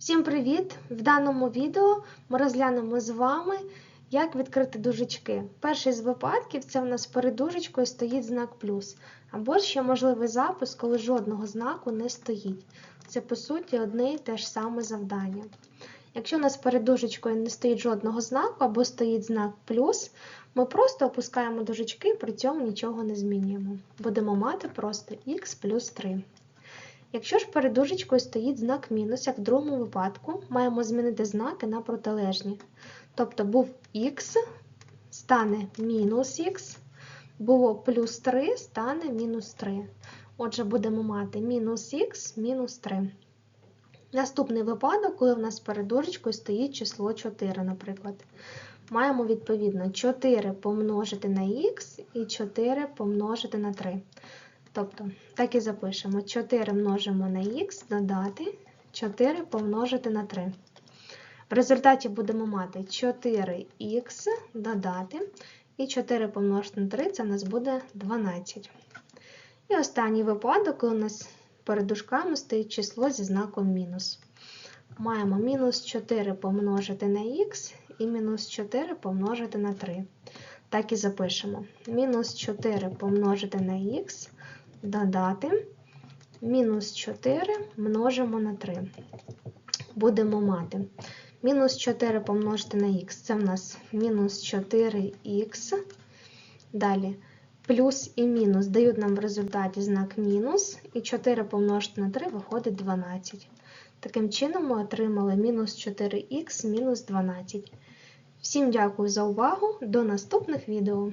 Всім привіт! В даному відео ми розглянемо з вами, як відкрити дужечки. Перший з випадків це в нас перед дужечкою стоїть знак плюс, або ще можливий запис, коли жодного знаку не стоїть. Це по суті одне і те ж саме завдання. Якщо у нас перед дужечкою не стоїть жодного знаку або стоїть знак плюс, ми просто опускаємо дужечки, при цьому нічого не змінюємо. Будемо мати просто х плюс 3. Якщо ж перед дужечкою стоїть знак мінус, як в другому випадку, маємо змінити знаки на протилежні. Тобто був х, стане мінус х, було плюс 3, стане мінус 3. Отже, будемо мати мінус х, мінус 3. Наступний випадок, коли в нас перед дужечкою стоїть число 4, наприклад. Маємо відповідно 4 помножити на х і 4 помножити на 3. Тобто, так і запишемо 4 множимо на х, додати 4 помножити на 3. В результаті будемо мати 4х додати, і 4 помножити на 3 це у нас буде 12. І останній випадок, у нас перед дужками стоїть число зі знаком мінус. Маємо мінус 4 помножити на х і мінус 4 помножити на 3. Так і запишемо. Мінус 4 помножити на х додати мінус 4 множимо на 3. Будемо мати мінус 4 помножити на х, це в нас мінус 4х. Далі плюс і мінус дають нам в результаті знак мінус, і 4 помножити на 3 виходить 12. Таким чином ми отримали мінус 4х мінус 12. Всім дякую за увагу, до наступних відео!